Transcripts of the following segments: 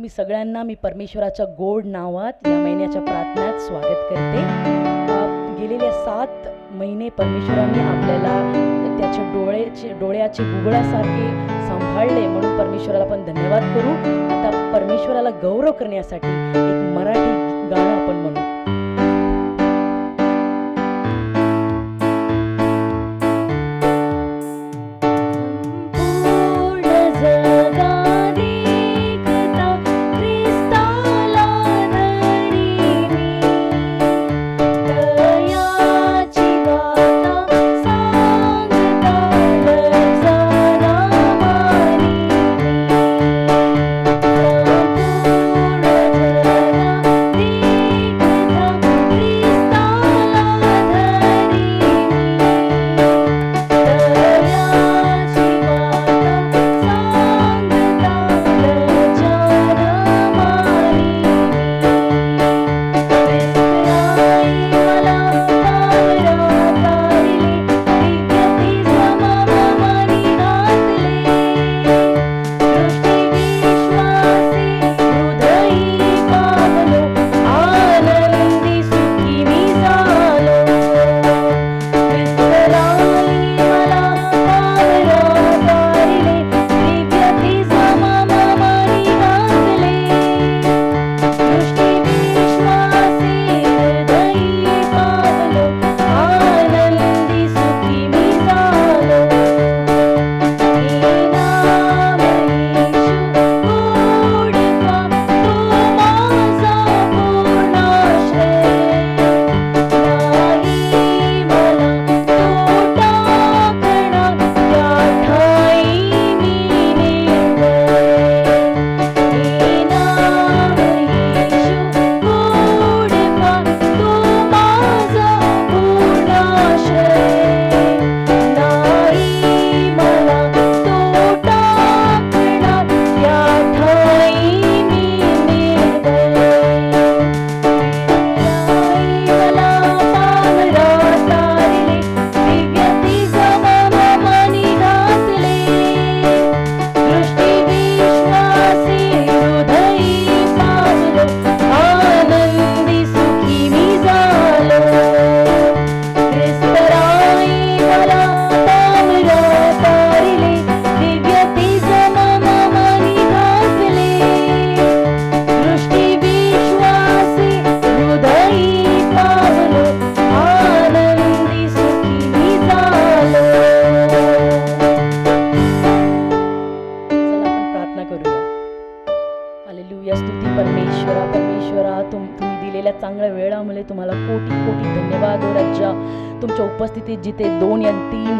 तुम्ही सगळ्यांना मी परमेश्वराच्या गोड नावात या महिन्याच्या प्रार्थनात स्वागत करते. गेलेल्या सात महिने परमेश्वराने आपल्याला त्याच्या डोळ्याचे डोळ्याचे बुबळासारखे सांभाळले म्हणून परमेश्वराला आपण धन्यवाद करू. आता परमेश्वराला गौरव करण्यासाठी एक मराठी गाणं आपण म्हणू.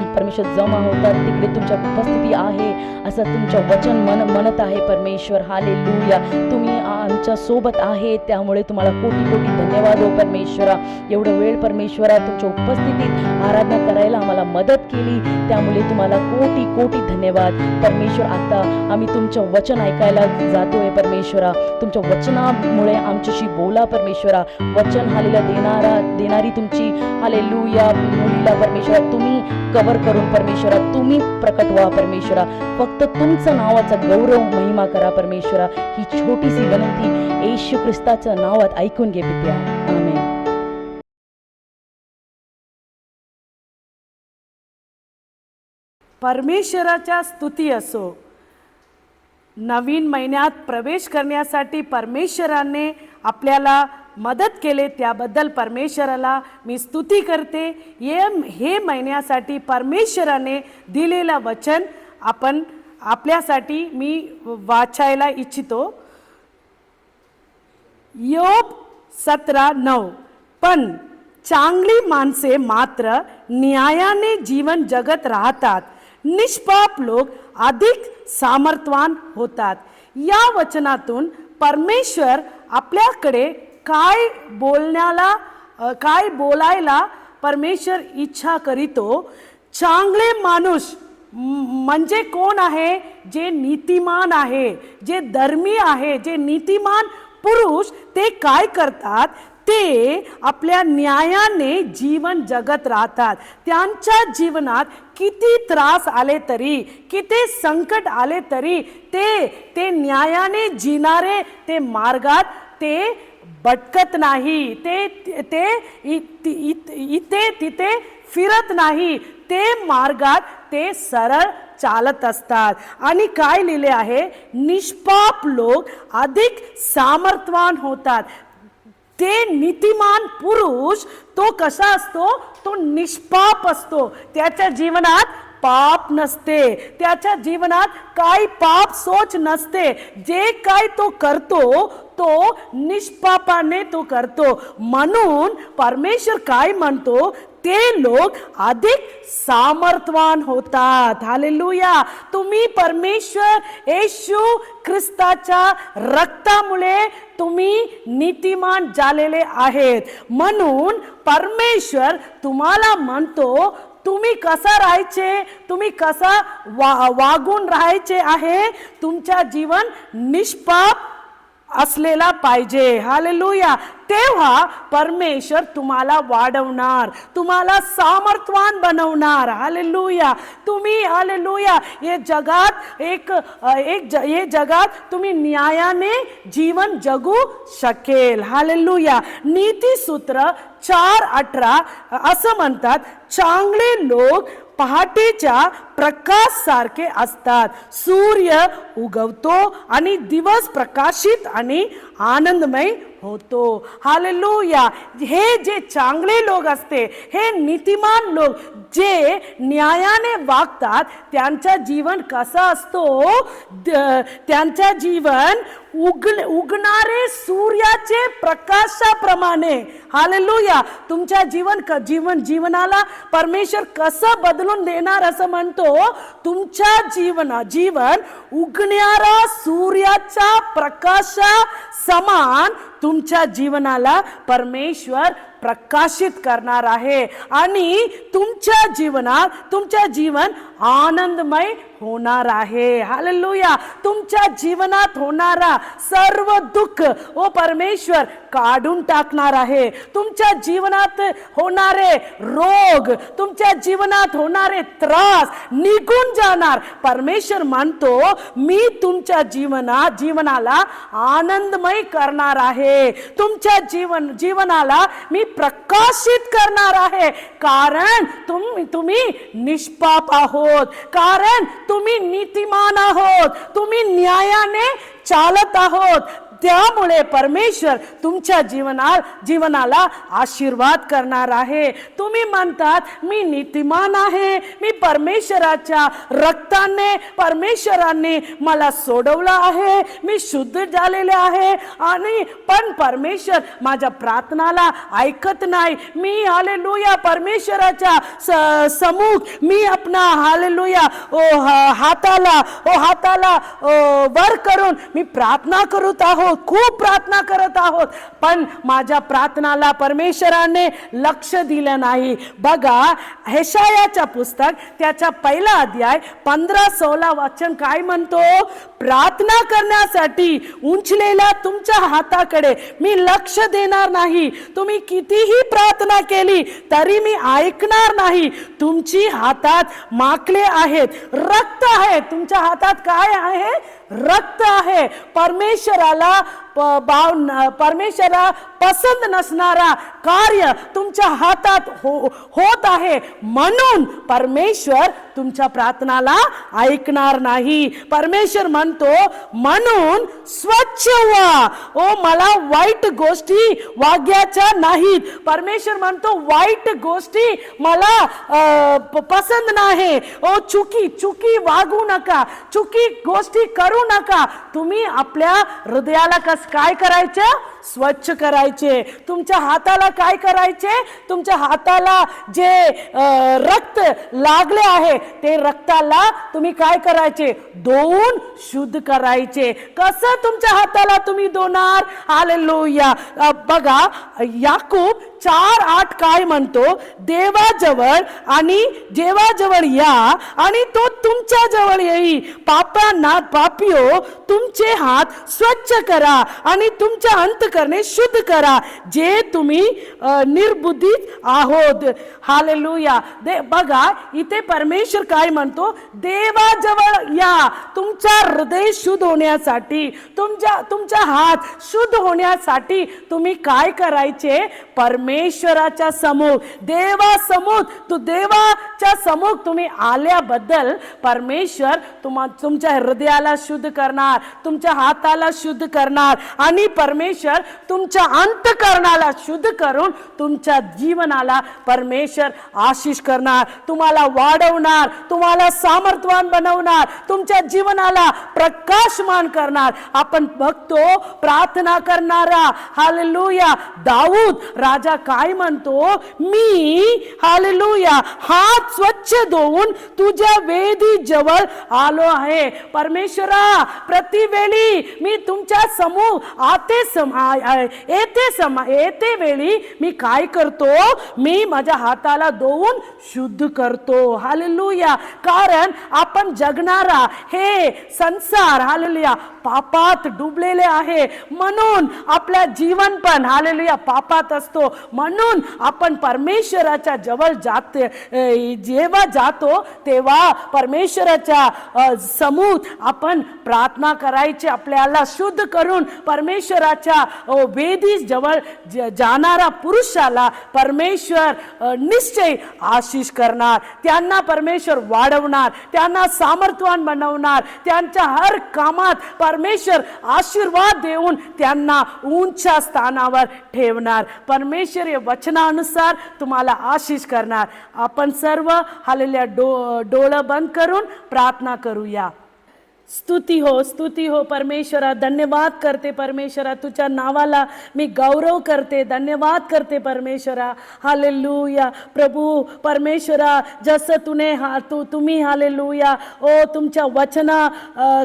परमेश्वर जमा होतात तिकडे तुमच्या उपस्थिती आहे असं तुमचं वचन मन म्हणत आहे परमेश्वर. हालेलुया. तुम्ही आमच्यासोबत आहे त्यामुळे तुम्हाला कोटी कोटी धन्यवाद हो परमेश्वरा. एवढं वेळ परमेश्वरा तुमच्या उपस्थितीत आराधना करायला आम्हाला मदत केली त्यामुळे तुम्हाला कोटी कोटी धन्यवाद. परमेश्वर आता आम्ही तुमचं वचन ऐकायला जातोय. परमेश्वर परमेश्वरा तुमच्या वचनामुळे आमच्याशी बोला परमेश्वरा. वचन हालेला देणारा देणारी तुमची. हालेलुया. मुलीला परमेश्वरा तुम्ही कवर करून परमेश्वरा तुम्ही प्रकट व्हा परमेश्वरा. फक्त तुमचं नावाचा गौरव महिमा करा परमेश्वरा. ही छोटीशी विनंती येशू ख्रिस्ताच्या नावात ऐकून घे पित्या. आमेन. परमेश्वराच्या स्तुती असो. नवीन महिन्यात प्रवेश करण्यासाठी परमेश्वराने आपल्याला मदत केले त्याबद्दल परमेश्वराला मी स्तुती करते. ये हे महिन्यासाठी परमेश्वराने दिलेलं वचन आपण आपल्यासाठी मी वाचायला इच्छितो. योग सतरा नऊ. पण चांगली माणसे मात्र न्यायाने जीवन जगत राहतात. निष्पाप लोक अधिक सामर्थवान होतात. या वचनातून परमेश्वर आपल्याकडे काय बोलण्याला काय बोलायला परमेश्वर इच्छा करीतो? चांगले माणूस म्हणजे कोण आहे? जे नीतिमान आहे जे धर्मी आहे जे नीतिमान पुरुष ते काय करतात? ते आपल्या न्यायाने जीवन जगत राहतात. त्यांच्या जीवनात किती त्रास आले तरी किती संकट आले तरी ते ते न्यायाने जिणारे ते मार्गात ते भटकत नाही. ते ते इथे तिथे फिरत नाही. ते मार्गात ते सरळ चालत असतात. आणि काय लिहिले आहे? निष्पाप लोक अधिक सामर्थवान होतात. ते नीतिमान पुरुष तो कसा असतो? तो निष्पाप असतो. त्याच्या जीवनात पाप नसते. त्याच्या जीवनात काही पाप सोच नसते. जे काय तो करतो तो निष्पापाने तो करतो. म्हणून परमेश्वर काय म्हणतो? ते लोक अधिक सामर्थवान होतात. हालेलुया तुम्ही परमेश्वर येशू ख्रिस्ताच्या रक्तामुळे तुम्ही नीतिमान झालेले आहेत. म्हणून परमेश्वर तुम्हाला म्हणतो तुम्ही कसा राहायचे? तुम्ही कसा वा वागून राहायचे आहे? तुमच्या जीवन निष्पाप असलेला पाहिजे. हालेलुया तेव्हा परमेश्वर तुम्हाला वाढवणार. तुम्हाला सामर्थवान बनवणार. हालेलुया तुम्ही हालेलुया हे जगात एक एक ज- हे जगात तुम्ही न्यायाने जीवन जगू शकेल. हालेलुया नीतीसूत्र चार अठरा असं म्हणतात चांगले लोक पहाटेच्या प्रकाश सारखे असतात. सूर्य उगवतो आणि दिवस प्रकाशित आणि आनंदमय होतो. हालेलुया. हे जे चांगले लोक असते हे नीतिमान लोक जे न्यायाने वागतात त्यांचा जीवन कसा असतो? त्यांचा जीवन उग उगणारे सूर्याचे प्रकाशाप्रमाणे. हालेलुया. तुमच्या जीवन क- जीवन जीवनाला परमेश्वर कसं बदलून देणार असं म्हणतो? हो, तुमच्या जीवन जीवन उगणारा सूर्याच्या प्रकाशा समान तुमच्या जीवनाला परमेश्वर प्रकाशित करणार आहे. आणि तुमच्या जीवनात तुमच्या जीवन आनंदमय होणार आहे. हालेलुया तुमच्या जीवनात होणारा सर्व दुःख ओ परमेश्वर काढून टाकणार आहे. तुमच्या जीवनात होणारे रोग तुमच्या जीवनात होणारे त्रास निघून जाणार. परमेश्वर म्हणतो मी तुमच्या जीवनात जीवनाला आनंदमय करणार आहे. तुमच्या जीवन जीवनाला मी प्रकाशित करणार आहे. कारण तुम्ही तुम्ही निष्पाप आहोत. कारण तुम्ही नीतिमान आहोत. तुम्ही न्यायाने चालत आहोत. त्यामुळे परमेश्वर तुमच्या जीवनात जीवनाला आशीर्वाद करणार आहे. तुम्ही म्हणतात मी नीतिमान आहे. मी परमेश्वराच्या रक्ताने परमेश्वराने मला सोडवलं आहे. मी शुद्ध झालेले आहे. आणि पण परमेश्वर माझ्या प्रार्थनाला ऐकत नाही. मी हालेलुया परमेश्वराच्या स- मी मी हाले लुया ओ हा- हाताला ओ हाताला ओ, वर करून मी प्रार्थना करत आहोत खूप प्रार्थना करत आहोत. पण माझ्या प्रार्थनाला परमेश्वराने लक्ष दिलं नाही. बघा हेशायाच्या पुस्तक त्याचा पहिला अध्याय पंधरा सोळा वाचन काय म्हणतो? प्रार्थना करण्यासाठी उंचलेल्या तुमच्या हाताकडे मी लक्ष देणार नाही. तुम्ही कितीही प्रार्थना केली तरी मी ऐकणार नाही. तुमची हातात माकले आहेत रक्त आहे. तुमच्या हातात काय आहे? रक्त आहे. परमेश्वराला प- भाव परमेश्वरा पसंत नसणारा कार्य तुमच्या हातात हो होत आहे. म्हणून परमेश्वर तुमच्या प्रार्थनाला ऐकणार नाही. परमेश्वर म्हणतो म्हणून स्वच्छ व्हा. ओ मला वाईट गोष्टी वाग्याच्या नाहीत. परमेश्वर म्हणतो वाईट गोष्टी मला प- पसंत नाही. ओ चुकी चुकी वागू नका. चुकी गोष्टी करू नका. तुम्ही आपल्या हृदयाला कस काय करायचं? स्वच्छ करायचं. तुमच्या हाताला काय करायचे? तुमच्या हाताला जे रक्त लागले आहे ते रक्ताला तुम्ही काय करायचे? दोन शुद्ध करायचे. कसं तुमच्या हाताला तुम्ही दोनार? आले लोया बघा याकूब चार आठ काय म्हणतो? देवाजवळ आणि देवाजवळ या आणि तो तुमच्या जवळ येई पापांना पापियो तुमचे हात स्वच्छ करा आणि तुमच्या अंत करणे शुद्ध करा जे तुम्ही निर्बुद्धीत आहोत. हालेलुया. दे बघा इथे परमेश्वर काय म्हणतो? देवाजवळ या. तुमचा हृदय शुद्ध होण्यासाठी तुमच्या तुमचा हात शुद्ध होण्यासाठी तुम्ही काय करायचे? परमेश्वराच्या समोर देवासमोर तू देवाच्या समोर तुम्ही आल्याबद्दल परमेश्वर तुम्हा तुमच्या हृदयाला शुद्ध करणार तुमच्या हाताला शुद्ध करणार आणि परमेश्वर तुमच्या अंतकरणाला शुद्ध करून तुमच्या जीवनाला परमेश्वर आशिष करणार तुम्हाला वाढवणार तुम्हाला सामर्थ्यवान बनवणार तुमच्या जीवनाला प्रकाशमान करणार. आपण बघतो प्रार्थना करणारा हालेलुया दाऊद राजा काय म्हणतो? मी हालेलुया हात स्वच्छ धुवून तुझ्या वेदी जवळ आलो आहे. परमेश्वरा प्रतिवेळी मी तुमच्या समूह आते समा येते समा येते वेळी मी काय करतो? मी माझ्या हाताला धुवून शुद्ध करतो. हालेलुया कारण आपण जगणारा हे संसार हालेलुया पापात डुबलेले आहे. म्हणून आपल्या जीवन पण हालेलुया पापात असतो. म्हणून आपण परमेश्वराच्या जवळ जाते जेव्हा जातो तेव्हा परमेश्वराच्या समूह आपण प्रार्थना करायची आपल्याला शुद्ध करून परमेश्वराच्या वेदी जवळ ज- जाणारा पुरुषाला परमेश्वर निश्चय आशिष करणार. त्यांना परमेश्वर वाढवणार त्यांना सामर्थ्यवान बनवणार त्यांच्या हर कामात परमेश्वर आशीर्वाद देऊन त्यांना उंच्या स्थानावर ठेवणार. परमेश्वर आश्चर्य वचनानुसार तुम्हाला आशिष करणार. आपण सर्व हालेल्या डो डोळं बंद करून प्रार्थना करूया. स्तुती हो स्तुती हो परमेश्वरा धन्यवाद करते परमेश्वरा तुझ्या नावाला मी गौरव करते धन्यवाद करते परमेश्वरा. हालेलुया प्रभू परमेश्वरा जसं तुने हा तू तुम्ही हालेलुया ओ तुमच्या वचना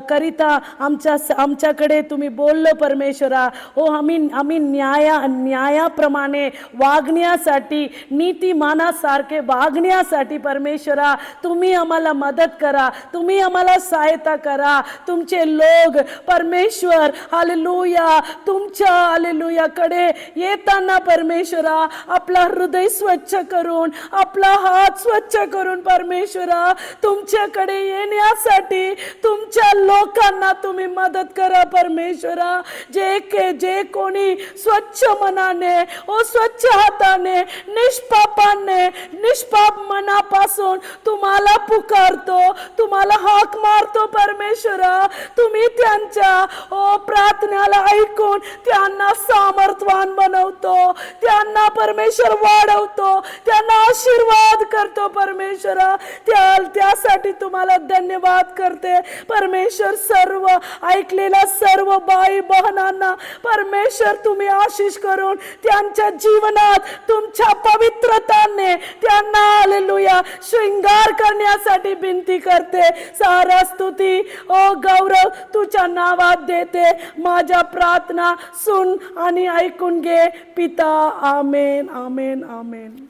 करिता आमच्या आमच्याकडे तुम्ही बोललो परमेश्वरा. ओ आम्ही आम्ही न्याया न्यायाप्रमाणे वागण्यासाठी नीतिमानासारखे वागण्यासाठी परमेश्वरा तुम्ही आम्हाला मदत करा तुम्ही आम्हाला सहायता करा. तुमचे लोक परमेश्वर हालेलुया तुमच्या हालेलुयाकडे येताना परमेश्वरा आपला हृदय स्वच्छ करून आपला हात स्वच्छ करून परमेश्वरा तुमच्याकडे येण्यासाठी तुमच्या लोकांना तुम्ही मदत करा परमेश्वरा. जे के जे कोणी स्वच्छ मनाने ओ स्वच्छ हाताने निष्पापाने निष्पाप मनापासून तुम्हाला पुकारतो तुम्हाला हाक मारतो परमेश्वरा. तुम्ही त्यांच्या ओ प्रार्थनेला ऐकून त्यांना सामर्थवान बनवतो. त्यांना परमेश्वर वाढवतो. त्यांना आशीर्वाद करतो परमेश्वरा. त्या त्यासाठी तुम्हाला धन्यवाद करते. परमेश्वर सर्व ऐकलेल्या सर्व बाई बहनांना परमेश्वर तुम्ही आशिष करून त्यांच्या जीवनात तुमच्या पवित्रताने त्या त्यांना हालेलुया शृंगार करण्यासाठी विनंती करते. सारा स्तुती ओ गौरव तुझ्या नावात देते. माझ्या प्रार्थना सुन आणि ऐकून घे. पिता आमेन आमेन आमेन.